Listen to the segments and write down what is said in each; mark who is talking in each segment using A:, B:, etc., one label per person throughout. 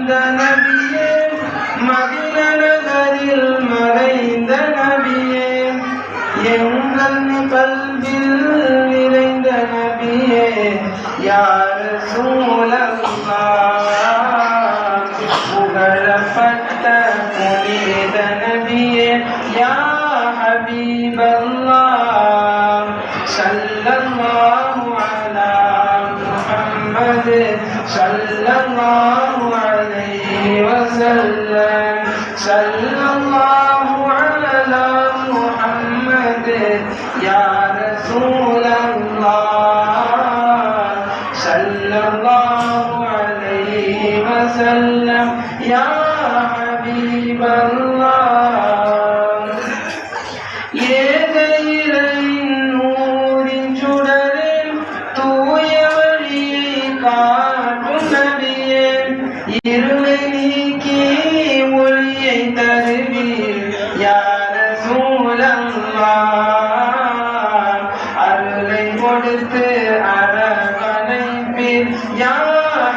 A: மறைந்த நபியே மதின நகரில் மறைந்த நபியே எங்கள் கல்வில் நிறைந்த நபியே யார் சூழல்லா புகழப்பட்ட புனித நபியே யா ஹபீபல்லா சல்ல صلى الله على محمد يا رسول الله صلى الله عليه وسلم. يا حبيب الله.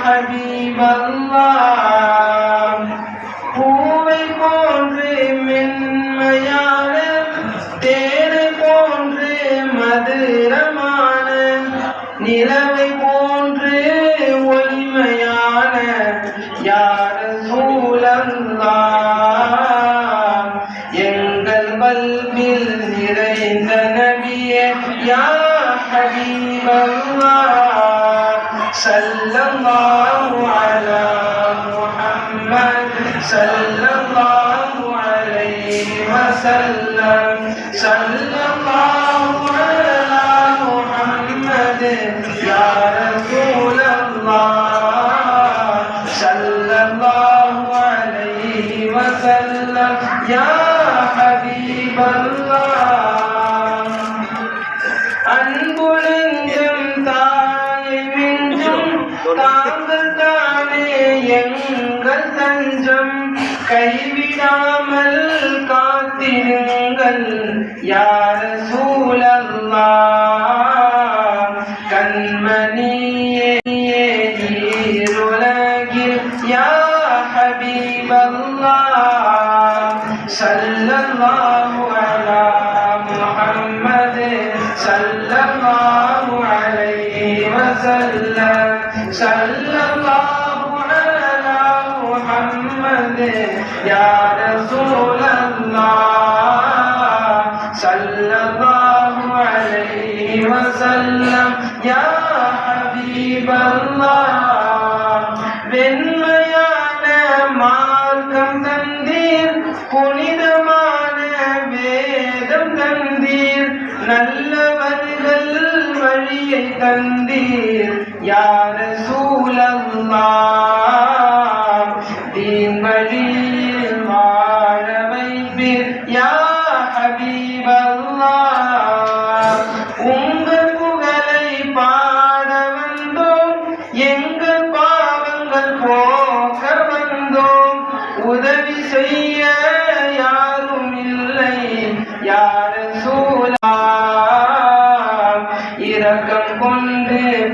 A: ஹபீபல்லா பூவை போன்று மென்மையான தேனை போன்று மதுரமான நிலவை போன்று ஒளிமையான யார சூழல்லா எங்கள் பல்பில் நிறைந்த நபியே யா ஹபீபல்லா சல்லல்லாஹு. وسلم صلى الله على محمد يا رسول الله صلى الله عليه وسلم. يا حبيب الله. உங்கள் தஞ்சம் கைவிடாமல் காத்திடுங்கள் யார் சூழல்லா? கண்மணியே ஈருலகில் யா ஹபீபல்லா? சல்லல்லாஹு அலா முஹம்மது சல்லல்லாஹு அலைஹி வஸல்லம். சல்லல்லாஹு மகனே யார சூழல்லா சல்லல்லாஹு அலைஹி வஸல்லம்? யா ஹபீபல்லாஹ் வெண்மையான மார்க்கம் தந்தீர் புனிதமான வேதம் தந்தீர் நல்லவர்கள் வழியை தந்தீர். யார சூழல்லா لكم كل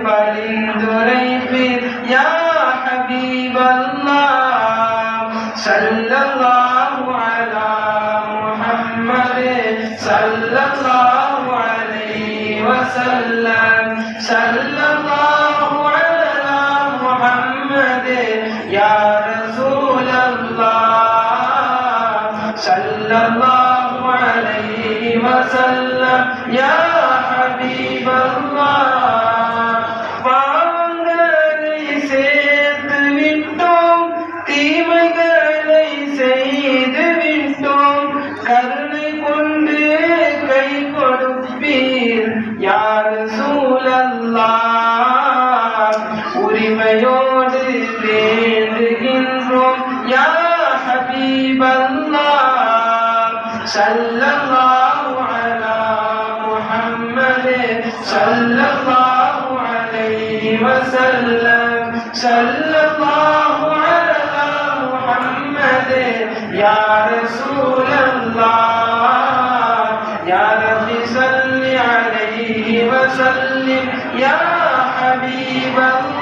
A: فلندري في يا حبيب الله صلى الله على محمد صلى الله عليه وسلم صلى الله على محمد يا رسول الله صلى الله عليه وسلم صلى الله على محمد. صلى الله عليه وسلم. صلى الله على محمد. يا رسول الله. يا رب صل عليه وسلم. يا حبيب الله.